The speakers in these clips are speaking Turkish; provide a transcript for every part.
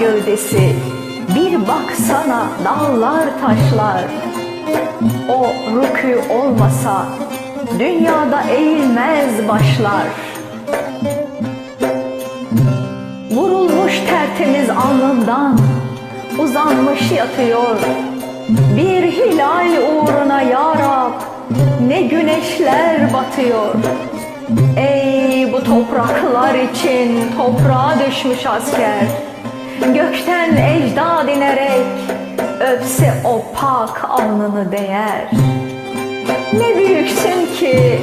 gövdesi Bir baksana dağlar taşlar. O rükü olmasa Dünyada eğilmez başlar. Vurulmuş tertemiz alnından Uzanmış yatıyor. Bir hilal uğruna ya Rab Ne güneşler batıyor. Ey bu topraklar için toprağa düşmüş asker Gökten ecdad inerek öpse o pak alnını değer. Ne büyüksün ki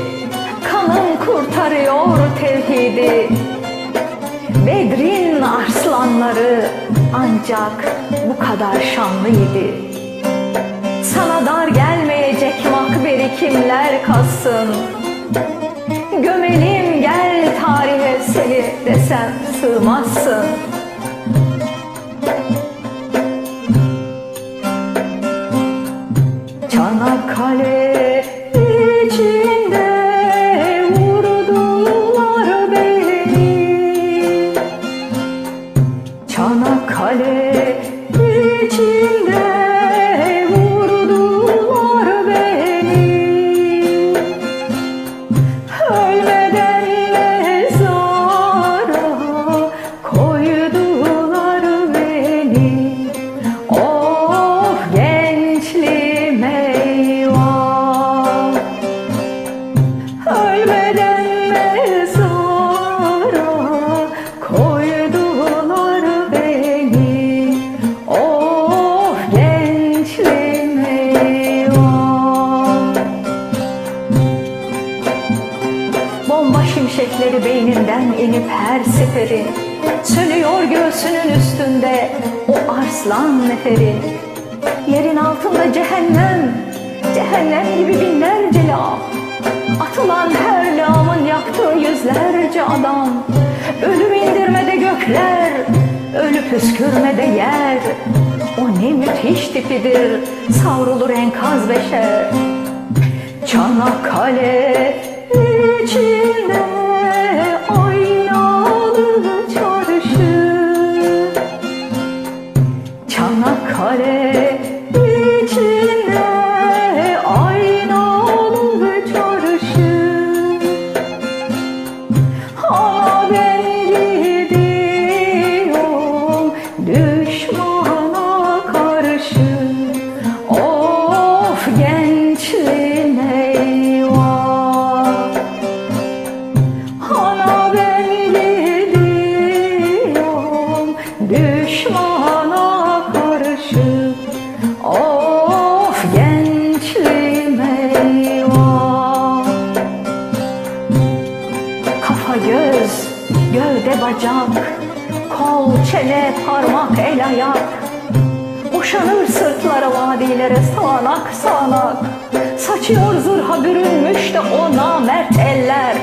kanın kurtarıyor tevhidi. Bedrin arslanları ancak bu kadar şanlıydı. Sana dar gelmeyecek makberi kimler kassın? Gömelim gel tarihe seni desem sığmazsın şimşekleri beyninden inip her seferi Sönüyor göğsünün üstünde o arslan neferi. Yerin altında cehennem, cehennem gibi binlerce lağım Atılan yüzlerce adam. Ölüm indirmede gökler, ölü püskürmede yer. O ne müthiş tipidir, savrulur enkaz beşer Çanakkale içinde aynalı çarşı. Çanakkale bacak Kol, çene, parmak, el ayak. Boşanır sırtlara vadilere sağanak sağanak. Saçıyor zırha bürünmüş de o namert eller.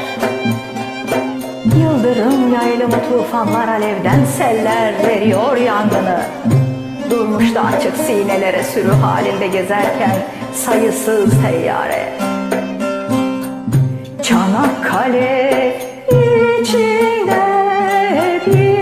Yıldırım yaylımı tufanlar alevden seller veriyor yangını. Durmuş da açık sinelere sürü halinde gezerken sayısız teyyare. Çanakkale You.